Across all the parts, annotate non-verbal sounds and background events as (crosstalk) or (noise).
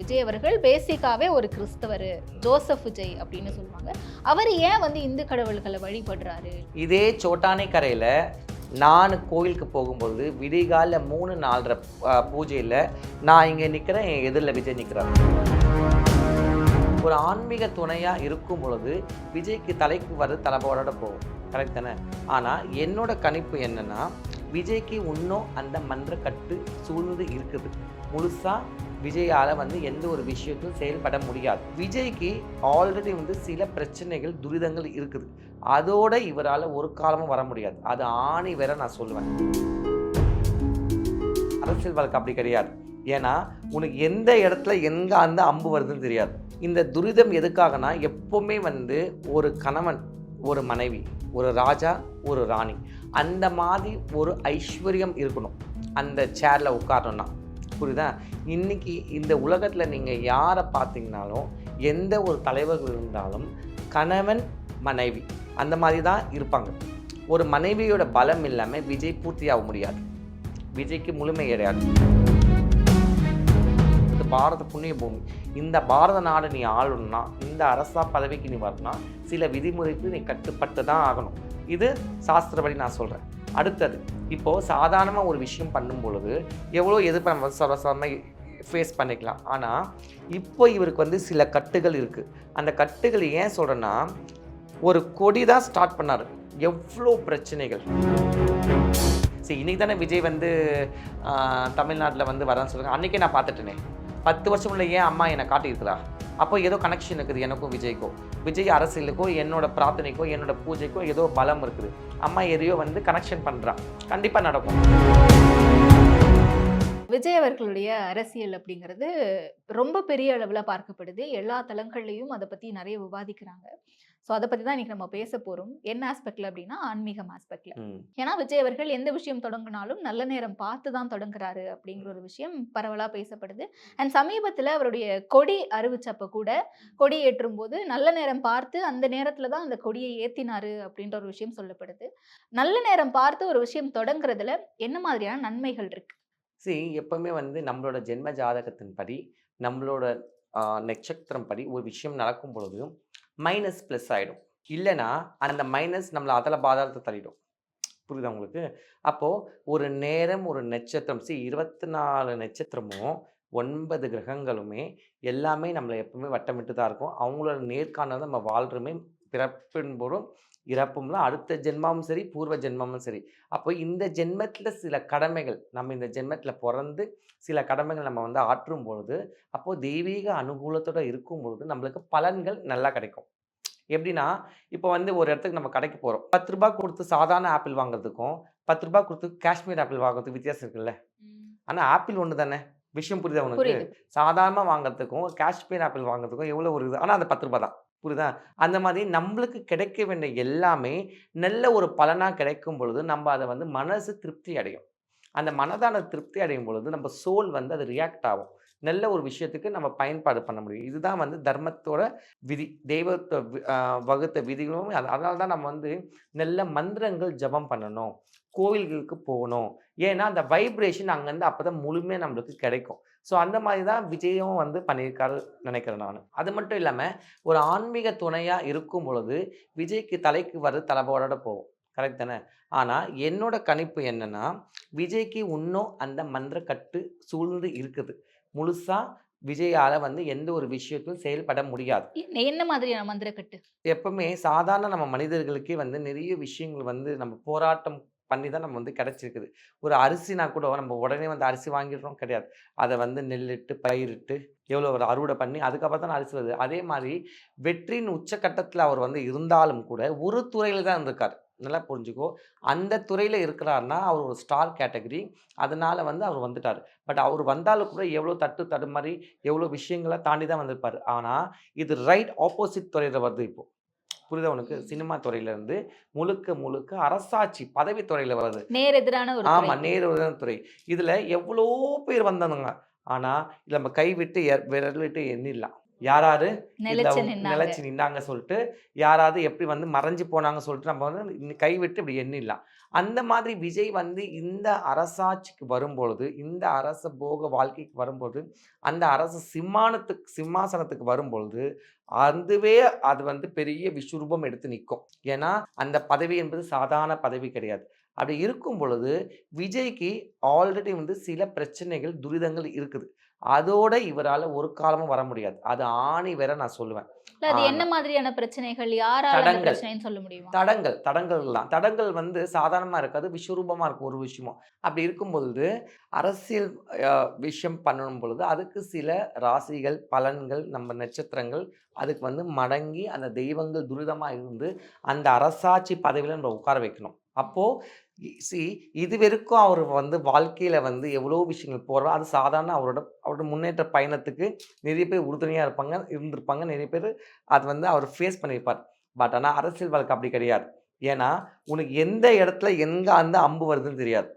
விஜய் அவர்கள் பேசிக்காவே ஒரு கிறிஸ்தவர் ஜோசப் விஜய் அப்படின்னு சொல்லுவாங்க. அவர் ஏன் வந்து இந்து கடவுள்களை வழிபடுறாரு? இதே சோட்டானை கரையில் நான் கோயிலுக்கு போகும்போது விடிகால மூணு நாலரை பூஜையில் நான் இங்கே நிற்கிறேன் என் எதிரில் விஜய் நிற்கிறார் ஒரு ஆன்மீக துணையாக இருக்கும் பொழுது விஜய்க்கு தலைக்கு வர்றது தலைபோட போகும். கரெக்ட் தானே? ஆனால் என்னோட கணிப்பு என்னன்னா விஜய்க்கு இன்னும் அந்த மன்ற கட்டு சூழ்ந்து இருக்குது. முழுசாக விஜயால் வந்து எந்த ஒரு விஷயத்தையும் செயல்பட முடியாது. விஜய்க்கு ஆல்ரெடி வந்து சில பிரச்சனைகள் துரிதங்கள் இருக்குது. அதோட இவரால் ஒரு காலமும் வர முடியாது. அது ஆணி வேற நான் சொல்லுவேன். அரசியல் வழக்கு அப்படி கிடையாது. ஏன்னா உனக்கு எந்த இடத்துல எங்கே அந்த அம்பு வருதுன்னு தெரியாது. இந்த துரிதம் எதுக்காகனா எப்போவுமே வந்து ஒரு கணவன் ஒரு மனைவி ஒரு ராஜா ஒரு ராணி அந்த மாதிரி ஒரு ஐஸ்வர்யம் இருக்கணும். அந்த சேரில் உட்காரணும்னா. புரியுதா? இன்னைக்கு இந்த உலகத்தில் நீங்கள் யாரை பார்த்தீங்கனாலும் எந்த ஒரு தலைவர்கள் இருந்தாலும் கணவன் மனைவி அந்த மாதிரி தான் இருப்பாங்க. ஒரு மனைவியோட பலம் இல்லாமல் விஜய் பூர்த்தியாக முடியாது. விஜய்க்கு முழுமை கிடையாது. இது பாரத புண்ணிய பூமி. இந்த பாரத நாடு நீ ஆளணும்னா இந்த அரசா பதவிக்கு நீ வரணும்னா சில விதிமுறைக்கு நீ கட்டுப்பட்டு தான் ஆகணும். இது சாஸ்திரப்படி நான் சொல்கிறேன் அடுத்தது இப்போது சாதாரணமாக ஒரு விஷயம் பண்ணும் பொழுது எவ்வளோ எதிர்ப்பு நம்ம சர்வசாதாரணமாக ஃபேஸ் பண்ணிக்கலாம். ஆனால் இப்போ இவருக்கு வந்து சில கட்டுகள் இருக்குது அந்த கட்டுகள் ஏன் சொல்கிறேன்னா ஒரு கொடி தான் ஸ்டார்ட் பண்ணார். எவ்வளோ பிரச்சனைகள். சரி இன்றைக்கி தானே விஜய் வந்து தமிழ்நாட்டில் வந்து வரேன்னு சொல்லுங்கள் அன்றைக்கே நான் பார்த்துட்டேனே. பத்து வருஷம் உள்ள ஏன் அம்மா என்னை காட்டியிருக்கிறா? அப்போ ஏதோ கனெக்ஷன் இருக்குது எனக்கும் விஜய்க்கோ விஜய் அரசியலுக்கோ என்னோட பிரார்த்தனைக்கோ என்னோட பூஜைக்கோ ஏதோ பலம் இருக்குது. அம்மா எதையோ வந்து கனெக்ஷன் பண்ணுறான் கண்டிப்பாக நடக்கும். விஜய் அவர்களுடைய அரசியல் அப்படிங்கிறது ரொம்ப பெரிய அளவில் பார்க்கப்படுது. எல்லா தளங்கள்லையும் அதை பற்றி நிறைய விவாதிக்கிறாங்க. ஸோ அதை பற்றி தான் இன்னைக்கு நம்ம பேச போகிறோம் என்ன ஆஸ்பெக்ட்ல அப்படின்னா ஆன்மீகம் ஆஸ்பெக்ட்ல ஏன்னா விஜய் அவர்கள் எந்த விஷயம் தொடங்கினாலும் நல்ல நேரம் பார்த்து தான் தொடங்குறாரு அப்படிங்கிற ஒரு விஷயம் பரவலாக பேசப்படுது. அண்ட் சமீபத்தில் அவருடைய கொடி அறிவிச்சப்ப கூட கொடி ஏற்றும் போது நல்ல நேரம் பார்த்து அந்த நேரத்தில் தான் அந்த கொடியை ஏத்தினாரு அப்படின்ற ஒரு விஷயம் சொல்லப்படுது. நல்ல நேரம் பார்த்து ஒரு விஷயம் தொடங்குறதுல என்ன மாதிரியான நன்மைகள் இருக்கு? see எப்பவுமே வந்து நம்மளோட ஜென்ம ஜாதகத்தின் படி நம்மளோட நட்சத்திரம் படி ஒரு விஷயம் நடக்கும் பொழுது மைனஸ் ப்ளஸ் ஆகிடும் இல்லைன்னா அந்த மைனஸ் நம்மளை அதில் பாதாரத்தை தள்ளிடும். புரியுதா உங்களுக்கு? அப்போது ஒரு நேரம் ஒரு நட்சத்திரம் சரி இருபத்தி நாலு நட்சத்திரமும் ஒன்பது கிரகங்களுமே எல்லாமே நம்மளை எப்பவுமே வட்டமிட்டு தான் இருக்கும். அவங்களோட நேர்காணல் நம்ம வாழ்றமே பிறப்பின் போதும் இறப்பும்ல அடுத்த ஜென்மமும் சரி பூர்வ ஜென்மமும் சரி. அப்போ இந்த ஜென்மத்தில் சில கடமைகள் நம்ம இந்த ஜென்மத்தில் பிறந்து சில கடமைகள் நம்ம வந்து ஆற்றும் பொழுது அப்போது தெய்வீக அனுகூலத்தோட இருக்கும் பொழுது நம்மளுக்கு பலன்கள் நல்லா கிடைக்கும். எப்படின்னா இப்போ வந்து ஒரு இடத்துக்கு நம்ம கடைக்கு போகிறோம் பத்து ரூபாய் கொடுத்து சாதாரண ஆப்பிள் வாங்குறதுக்கும் பத்து ரூபாய் கொடுத்து காஷ்மீர் ஆப்பிள் வாங்குறதுக்கு வித்தியாசம் இருக்குல்ல. ஆனால் ஆப்பிள் ஒன்று தானே? விஷயம் புரியுதா உனக்கு? சாதாரணமாக வாங்குறதுக்கும் காஷ்மீர் ஆப்பிள் வாங்குறதுக்கும் எவ்வளோ ஒரு இது? ஆனால் அது பத்து ரூபாய் தான். புரியுதா? அந்த மாதிரி நம்மளுக்கு கிடைக்க வேண்டிய எல்லாமே நல்ல ஒரு பலனாக கிடைக்கும் பொழுது நம்ம அதை வந்து மனசு திருப்தி அடையும். அந்த மனதான திருப்தி அடையும் பொழுது நம்ம சோல் வந்து அது ரியாக்ட் ஆகும். நல்ல ஒரு விஷயத்துக்கு நம்ம பயன்பாடு பண்ண முடியும். இதுதான் வந்து தர்மத்தோட விதி. தெய்வத்தை வகுத்த விதிகளும் அது அதனால தான் நம்ம வந்து நல்ல மந்திரங்கள் ஜெபம் பண்ணணும். கோவில்களுக்கு போகணும். ஏன்னா அந்த வைப்ரேஷன் அங்கேருந்து அப்போ தான் முழுமையாக நம்மளுக்கு கிடைக்கும். ஸோ அந்த மாதிரி தான் விஜயும் வந்து பண்ணியிருக்காரு நினைக்கிறேன் நான். அது மட்டும் இல்லாமல் ஒரு ஆன்மீக துணையாக இருக்கும் பொழுது விஜய்க்கு தலைக்கு வர்றது தலைபோட போகும். கரெக்ட் தானே? ஆனால் என்னோட கணிப்பு என்னன்னா விஜய்க்கு இன்னும் அந்த மந்திரக்கட்டு சூழ்ந்து இருக்குது. முழுசாக விஜயால் வந்து எந்த ஒரு விஷயத்தையும் செயல்பட முடியாது. என்ன- என்ன மாதிரியான மந்திரக்கட்டு? எப்பவுமே சாதாரண நம்ம மனிதர்களுக்கே வந்து நிறைய விஷயங்கள் வந்து நம்ம போராட்டம் பண்ணி தான் நம்ம வந்து கிடச்சிருக்குது. ஒரு அரிசினா கூட நம்ம உடனே வந்து அரிசி வாங்கிடுறோம் கிடையாது. அதை வந்து நெல்லிட்டு பயிரிட்டு எவ்வளோ ஒரு அறுவடை பண்ணி அதுக்கப்புறம் தான் அரிசி வருது. அதே மாதிரி வெற்றியின் உச்சக்கட்டத்தில் அவர் வந்து இருந்தாலும் கூட ஒரு துறையில் தான் இருந்திருக்கார். நல்லா புரிஞ்சுக்கோ. அந்த துறையில் இருக்கிறாருன்னா அவர் ஒரு ஸ்டார் கேட்டகரி அதனால் வந்து அவர் வந்துட்டார். பட் அவர் வந்தாலும் கூட எவ்வளோ தட்டு தடுமாறி எவ்வளோ விஷயங்களை தாண்டி தான் வந்திருப்பார். ஆனால் இது ரைட் ஆப்போசிட் துறையில் வருது இப்போ. புரியுதா உனக்கு. சினிமா துறையில இருந்து முழுக்க முழுக்க அரசாட்சி பதவி துறையில வருது நேர் எதிரான ஒரு ஆமா துறை. நேரு துறை இதுல எவ்வளோ பேர் வந்தானுங்க ஆனா இதுல நம்ம கை விட்டு எ- விரல் விட்டு எண்ணிடலாம் யாராரு? நிலைச்சு நின்னாங்க. சொல்லிட்டு யாராவது எப்படி வந்து மறைஞ்சு போனாங்க சொல்லிட்டு நம்ம வந்து கைவிட்டு இப்படி எண்ணிடலாம். அந்த மாதிரி விஜய் வந்து இந்த அரசாட்சிக்கு வரும்பொழுது இந்த அரச போக வாழ்க்கைக்கு வரும்போது அந்த அரசு சிம்மானத்துக்கு சிம்மாசனத்துக்கு வரும்பொழுது அதுவே அது வந்து பெரிய விஸ்வரூபம் எடுத்து நிற்கும். ஏன்னா அந்த பதவி என்பது சாதாரண பதவி கிடையாது. அப்படி இருக்கும் பொழுது விஜய்க்கு ஆல்ரெடி வந்து சில பிரச்சனைகள் துரிதங்கள் இருக்குது. அதோட இவரால் ஒரு காலமும் வர முடியாது. அது ஆணி வேற நான் சொல்லுவேன். அது. என்ன மாதிரியான பிரச்சனைகள்? யாரால சொல்ல முடியுமா? தடங்கள் தடங்கள்லாம். தடங்கள் வந்து சாதாரணமாக இருக்காது விஸ்வரூபமாக இருக்கும் ஒரு விஷயமும். அப்படி இருக்கும் பொழுது அரசியல் அஹ், விஷயம் பண்ணணும் பொழுது அதுக்கு சில ராசிகள் பலன்கள் நம்ம நட்சத்திரங்கள் அதுக்கு வந்து மடங்கி அந்த தெய்வங்கள் துரிதமாக இருந்து அந்த அரசாட்சி பதவியில் நம்ம உட்கார வைக்கணும். அப்போது சி இது வரைக்கும் அவர் வந்து வாழ்க்கையில் வந்து எவ்வளோ விஷயங்கள் போகிறோம் அது சாதாரண அவரோட அவரோட முன்னேற்ற பயணத்துக்கு நிறைய பேர் உறுதுணையாக இருப்பாங்க இருந்திருப்பாங்க நிறைய பேர் அது வந்து அவர் ஃபேஸ் பண்ணியிருப்பார். பட் ஆனால் அரசியல் வாழ்க்கை அப்படி கிடையாது. ஏன்னா உனக்கு எந்த இடத்துல எங்கே அந்த அம்பு வருதுன்னு தெரியாது.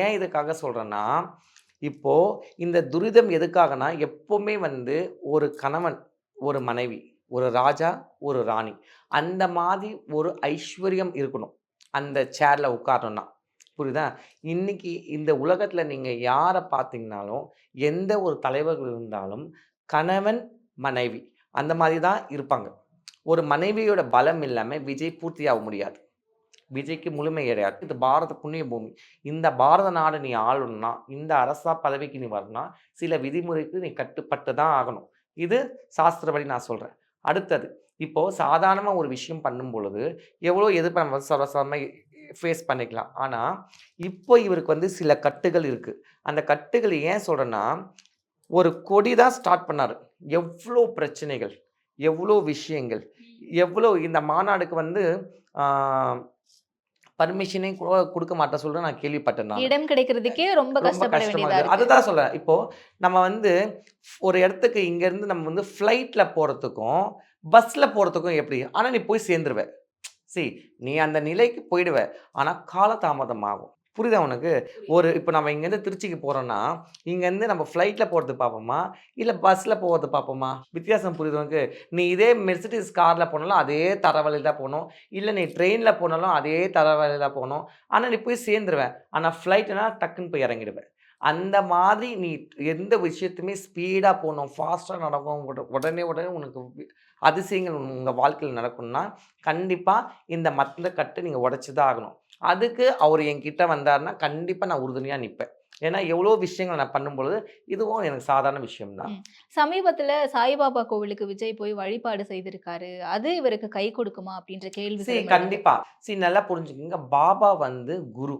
ஏன் இதுக்காக சொல்கிறேன்னா இப்போது இந்த துரிதம் எதுக்காகனா எப்போவுமே வந்து ஒரு கணவன் ஒரு மனைவி ஒரு ராஜா ஒரு ராணி அந்த மாதிரி ஒரு ஐஸ்வர்யம் இருக்கணும். அந்த சேரில் உட்காரணும்னா புரியுதா? இன்றைக்கி இந்த உலகத்தில் நீங்கள் யாரை பார்த்தீங்கனாலும் எந்த ஒரு தலைவர்கள் இருந்தாலும் கணவன் மனைவி அந்த மாதிரி தான் இருப்பாங்க. ஒரு மனைவியோட பலம் இல்லாமல் விஜய் பூர்த்தியாக முடியாது. விஜய்க்கு முழுமை கிடையாது இது பாரத புண்ணிய பூமி. இந்த பாரத நாடு நீ ஆளணும்னா இந்த அரசா பதவிக்கு நீ வரணும்னா சில விதிமுறைக்கு நீ கட்டுப்பட்டு தான் ஆகணும். இது சாஸ்திரப்படி நான் சொல்கிறேன் அடுத்தது இப்போது சாதாரணமாக ஒரு விஷயம் பண்ணும் பொழுது எவ்வளோ எதிர்ப்பு நம்ம வந்து சர்வசாதாரணமாக ஃபேஸ் பண்ணிக்கலாம். ஆனால் இப்போ இவருக்கு வந்து சில கட்டுகள் இருக்குது அந்த கட்டுகள் ஏன் சொல்கிறேன்னா ஒரு கொடி தான் ஸ்டார்ட் பண்ணார். எவ்வளோ பிரச்சனைகள் எவ்வளோ விஷயங்கள் எவ்வளோ இந்த மாநாடுக்கு வந்து பர்மிஷனே கூட கொடுக்க மாட்டேன் சொல்லிட்டு நான் கேள்விப்பட்டேன் இடம் கிடைக்கிறதுக்கே ரொம்ப ரொம்ப கஷ்டப்பட கஷ்டமா வேண்டியதா இருக்கு. இருக்கு. அதுதான் சொல்றேன். இப்போ நம்ம வந்து ஒரு இடத்துக்கு இங்க இருந்து நம்ம வந்து ஃப்ளைட்ல போறதுக்கும் பஸ்ஸில் போகிறதுக்கும் எப்படி? ஆனால் நீ போய் சேர்ந்துருவ. சி நீ அந்த நிலைக்கு போயிடுவ. ஆனால் காலதாமதம் ஆகும் புரியுதா உனக்கு? ஒரு இப்போ நம்ம இங்கேருந்து திருச்சிக்கு போகிறோன்னா இங்கேருந்து நம்ம ஃப்ளைட்டில் போகிறது பார்ப்போமா இல்லை பஸ்ஸில் போகிறது பார்ப்போமா வித்தியாசம் புரியுது உனக்கு? நீ இதே மெர்சிட்டிஸ் காரில் போனாலும் அதே தரவழியில் தான் போகணும். இல்லை நீ ட்ரெயினில் போனாலும் அதே தரவழியில் தான் போகணும். ஆனால் நீ போய் சேர்ந்துருவேன் ஆனால் ஃப்ளைட்டுனா டக்குன்னு போய் இறங்கிடுவேன் அந்த மாதிரி நீ எந்த விஷயத்துமே ஸ்பீடாக போகணும் ஃபாஸ்ட்டாக நடக்கும் உட- உடனே உடனே உனக்கு அதிசயங்கள் உங்கள் வாழ்க்கையில் நடக்கணும்னா கண்டிப்பாக இந்த மத்த கட்டு நீங்கள் உடச்சி தான் ஆகணும். அதுக்கு அவர் என்கிட்ட வந்தாருன்னா கண்டிப்பாக நான் உறுதுணையாக நிற்பேன் ஏன்னா எவ்வளோ விஷயங்கள் நான் பண்ணும்பொழுது இதுவும் எனக்கு சாதாரண விஷயம்தான். சமீபத்துல சாய்பாபா கோவிலுக்கு விஜய் போய் வழிபாடு செய்திருக்காரு. அது இவருக்கு கை கொடுக்குமா? அப்படின்ற கேள்வி சரி கண்டிப்பா. சரி நல்லா புரிஞ்சுக்கோங்க. பாபா வந்து குரு.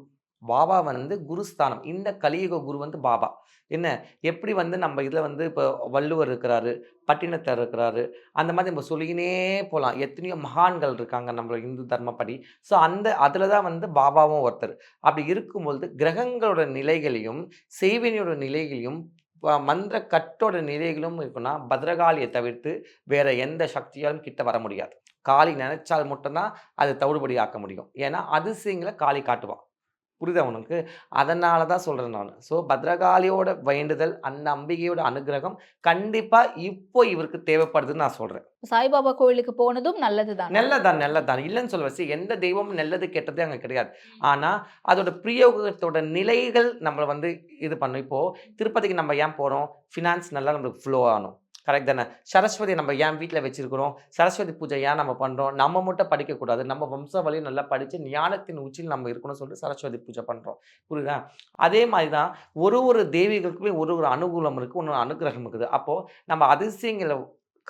பாபா வந்து குருஸ்தானம். இந்த கலியுக குரு வந்து பாபா. என்ன? எப்படி வந்து நம்ம இதில் வந்து இப்போ வள்ளுவர் இருக்கிறாரு பட்டினத்தர் இருக்கிறாரு அந்த மாதிரி நம்ம சொல்லிக்கினே போகலாம் எத்தனையோ மகான்கள் இருக்காங்க நம்ம இந்து தர்மப்படி. ஸோ அந்த அதில் தான் வந்து பாபாவும் ஒருத்தர். அப்படி இருக்கும்பொழுது கிரகங்களோட நிலைகளையும் செய்வினியோட நிலைகளையும் மந்திர கட்டோட நிலைகளும் இருக்குன்னா பத்ரகாளியை தவிர்த்து வேற எந்த சக்தியாலும் கிட்ட வர முடியாது. காளி நினைச்சால் மட்டும்தான் அது தவிடுபடி ஆக்க முடியும். ஏன்னா அதிசயங்களை காளி காட்டுவான். புரியுதா உனக்கு? அதனால தான் சொல்கிறேன் நான். ஸோ பத்ரகாளியோட வேண்டுதல் அந்த அம்பிகையோட அனுகிரகம் கண்டிப்பாக இப்போ இவருக்கு தேவைப்படுதுன்னு நான் சொல்கிறேன் சாய்பாபா கோவிலுக்கு போனதும் நல்லதுதான். நல்லதான் நல்லதான். இல்லைன்னு சொல்லுவேன் எந்த தெய்வமும் நல்லது கெட்டது அங்கே கிடையாது. ஆனால் அதோட பிரயோகத்தோட நிலைகள் நம்மளை வந்து இது பண்ணும். இப்போது திருப்பதிக்கு நம்ம ஏன் போகிறோம் ஃபினான்ஸ் நல்லா நம்மளுக்கு ஃப்ளோ ஆகணும். கரெக்ட் தானே? சரஸ்வதி நம்ம ஏன் வீட்டில் வச்சிருக்கிறோம்? சரஸ்வதி பூஜை ஏன் நம்ம பண்ணுறோம் நம்ம மட்டும் படிக்கக்கூடாது. நம்ம வம்சாவளியும் நல்லா படித்து ஞானத்தின் உச்சியில் நம்ம இருக்கணும்னு சொல்லிட்டு சரஸ்வதி பூஜை பண்ணுறோம் புரியுதா? அதே மாதிரி தான் ஒரு ஒரு தேவிகளுக்குமே ஒரு ஒரு அனுகூலம் இருக்குது ஒன்று அனுகிரகம் இருக்குது. அப்போது நம்ம அதிசயங்களை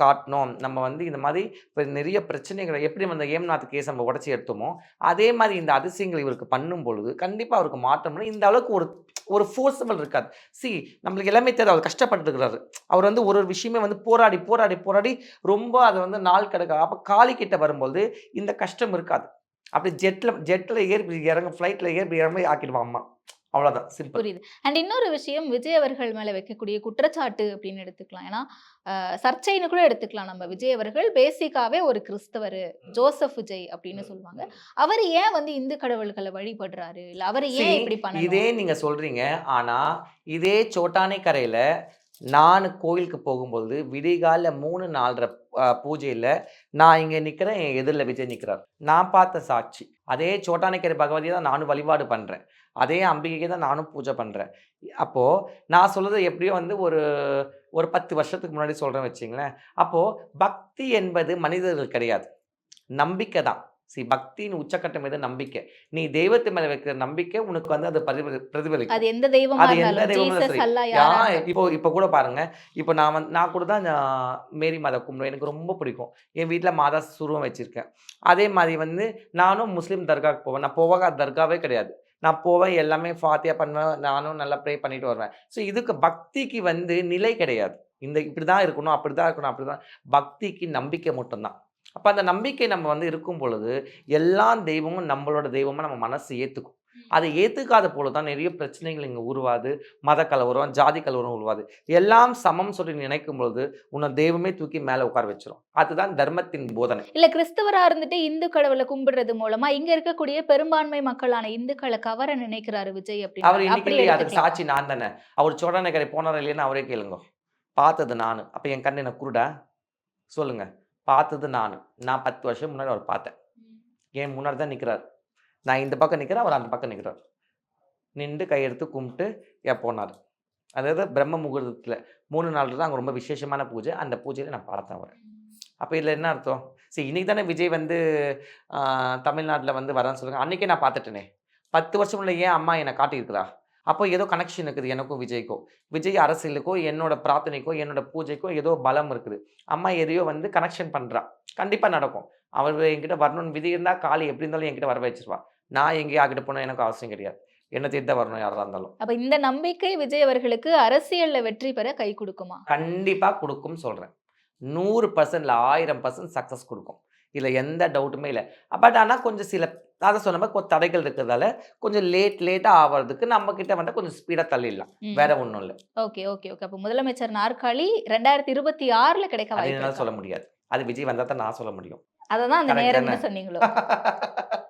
காட்டணும். நம்ம வந்து இந்த மாதிரி இப்போ நிறைய பிரச்சனைகளை எப்படி அந்த ஏம்நாத் கேஸ் நம்ம உடச்சி எடுத்தோமோ அதே மாதிரி இந்த அதிசயங்கள் இவருக்கு பண்ணும் பொழுது கண்டிப்பாக அவருக்கு மாற்றம்னா இந்த அளவுக்கு ஒரு ஒரு ஃபோர்ஸபிள் இருக்காது. சி நம்மளுக்கு எல்லாமே தேவை அவர் கஷ்டப்பட்டுருக்கிறாரு அவர் வந்து ஒரு ஒரு விஷயமே வந்து போராடி போராடி போராடி ரொம்ப அதை வந்து நாள் கிடக்க அப்போ காலி கிட்ட வரும்போது இந்த கஷ்டம் இருக்காது. அப்படி ஜெட்டில் ஜெட்டில் ஏறி இறங்க ஃப்ளைட்டில் ஏறி இப்படி இறங்க ஆக்கிடுவான் அம்மா. அவ்வளோதான் சிம்பிள் புரியுது. அண்ட் இன்னொரு விஷயம் விஜய் அவர்கள் மேல வைக்கக்கூடிய குற்றச்சாட்டு அப்படின்னு எடுத்துக்கலாம். ஏன்னா சர்ச்சைன்னு கூட எடுத்துக்கலாம் நம்ம. விஜய் அவர்கள் பேசிக்காவே ஒரு கிறிஸ்தவர் ஜோசப் விஜய் அப்படின்னு சொல்லுவாங்க. அவர் ஏன் வந்து இந்து கடவுள்களை வழிபடுறாரு? இல்ல அவர் ஏன் இப்படி பண்ணணும்? இதே நீங்கள் சொல்கிறீங்க ஆனால் இதே சோட்டானை கரையில் நான் கோயிலுக்கு போகும்போது விடிகால மூணு நாலரை பூஜையில் நான் இங்கே நிற்கிறேன் என் எதிரில் விஜய் நிற்கிறார் நான் பார்த்த சாட்சி. அதே சோட்டானிக்கரை பகவதியை தான் நானும் வழிபாடு பண்ணுறேன் அதே அம்பிகைக்கு தான் நானும் பூஜை பண்ணுறேன் அப்போது நான் சொல்கிறது எப்படியோ வந்து ஒரு ஒரு 10 வருஷத்துக்கு முன்னாடி சொல்கிறேன் வச்சிங்களேன் அப்போது பக்தி என்பது மனிதர்கள் கிடையாது. நம்பிக்கை தான். சி பக்தியின் உச்சக்கட்டம் எது? நம்பிக்கை. நீ தெய்வத்து மேல வைக்கிற நம்பிக்கை உனக்கு வந்து அது பிரதிபலி பிரதிபலிக்கும். அது எந்த தெய்வமா அது எந்த தெய்வமா. இப்போ இப்போ கூட பாருங்க. இப்போ நான் வந்து நான் கூட தான் மேரி மாதா கும்பிடுவேன். எனக்கு ரொம்ப பிடிக்கும். என் வீட்ல மாதா சுருவம் வச்சிருக்கேன். அதே மாரி வந்து நானும் முஸ்லீம் தர்காக்கு போவேன். நான் போகாத தர்காவே கிடையாது. நான் போவேன் எல்லாமே ஃபாத்தியா பண்ணுவேன். நானும் நல்லா ப்ரே பண்ணிட்டு வருவேன். ஸோ இதுக்கு பக்திக்கு வந்து நிலை கிடையாது. இந்த இப்படி தான் இருக்கணும், அப்படி தான் இருக்கணும், அப்படி தான் பக்திக்கு நம்பிக்கை மட்டும் தான். அப்ப அந்த நம்பிக்கை நம்ம வந்து இருக்கும் பொழுது, எல்லா தெய்வமும் நம்மளோட தெய்வமா நம்ம மனசு ஏத்துக்கும். அதை ஏத்துக்காத போல தான் நிறைய பிரச்சனைகள் இங்க உருவாது. மத கலவரம், ஜாதி கலவரம் உருவாது. எல்லாம் சமம் சொல்லி நினைக்கும் பொழுது, உன்ன தெய்வமே தூக்கி மேல உட்கார வச்சுரும். அதுதான் தர்மத்தின் போதனை. இல்ல கிறிஸ்தவரா இருந்துட்டு இந்து கடவுள கும்பிடுறது மூலமா இங்க இருக்கக்கூடிய பெரும்பான்மை மக்களான இந்துக்கள கவர நினைக்கிறாரு விஜய் அவர் அப்படின்னு இன்னைக்கு அப்படி அதுக்கு. சாட்சி நான் தானே. அவர் சோடானிக்கரை போனாரா இல்லையான்னு அவரே கேளுங்க. பார்த்தது நானு. அப்ப என் கண்ணு என்ன குருடா? சொல்லுங்க. பார்த்தது நான் நான் 10 வருஷம் முன்னாடி அவர் பார்த்தேன். என் முன்னாடி தான் நிற்கிறார் நான் இந்த பக்கம் நிற்கிறேன் அவர் அந்த பக்கம் நிற்கிறார் நின்று கையெடுத்து கும்பிட்டு எ அதாவது பிரம்ம முகூர்த்தத்தில் மூணு நாள் தான் அங்கே ரொம்ப விசேஷமான பூஜை. அந்த பூஜையில் நான் பார்த்தேன் அவர் அப்போ இதில் என்ன அர்த்தம்? சரி இன்றைக்கி தானே விஜய் வந்து தமிழ்நாட்டில் வந்து வரான்னு சொல்லுங்கள் அன்றைக்கே நான் பார்த்துட்டேனே. 10 வருஷம் ஏன் அம்மா என்னை காட்டியிருக்கிறா? அப்போ ஏதோ கனெக்ஷன் இருக்குது எனக்கும் விஜய்க்கும். விஜய் அரசியலுக்கோ, என்னோட பிரார்த்தனைக்கோ, என்னோட பூஜைக்கோ ஏதோ பலம் இருக்குது. அம்மா எதையோ வந்து கனெக்ஷன் பண்றா. கண்டிப்பா நடக்கும். அவரு என்கிட்ட வரணும்னு விதி இருந்தா காளி எப்படி இருந்தாலும் என்கிட்ட வர வச்சுருவா. நான் எங்கேயும் யார்கிட்ட போகணும்னு எனக்கு அவசியம் கிடையாது. என்ன தான் வரணும் யாரா இருந்தாலும். அப்ப இந்த நம்பிக்கை விஜய் அவர்களுக்கு அரசியல்ல வெற்றி பெற கை கொடுக்குமா? கண்டிப்பா குடுக்கும்னு சொல்றேன். 100% இல்ல 1000% சக்சஸ் குடுக்கும். இதுல எந்த டவுட்டுமே இல்ல. பட் ஆனா கொஞ்சம் சில அதான் சொன்ன கொஞ்சம் தடைகள் இருக்கிறதால, கொஞ்சம் லேட் லேட்டா ஆவறதுக்கு நம்ம கிட்ட வந்து கொஞ்சம் ஸ்பீடா தள்ளிடலாம். வேற ஒண்ணும் இல்ல. Okay, okay, okay. அப்ப முதலமைச்சர் நாற்காலி 2026ல கிடைக்க அது வாய்ப்பு என்னால இருக்கா? சொல்ல முடியாது. அது விஜய் வந்தா தான் நான் சொல்ல முடியும். அததான் அந்த நேரம்னு? சொன்னீங்களோ? (laughs)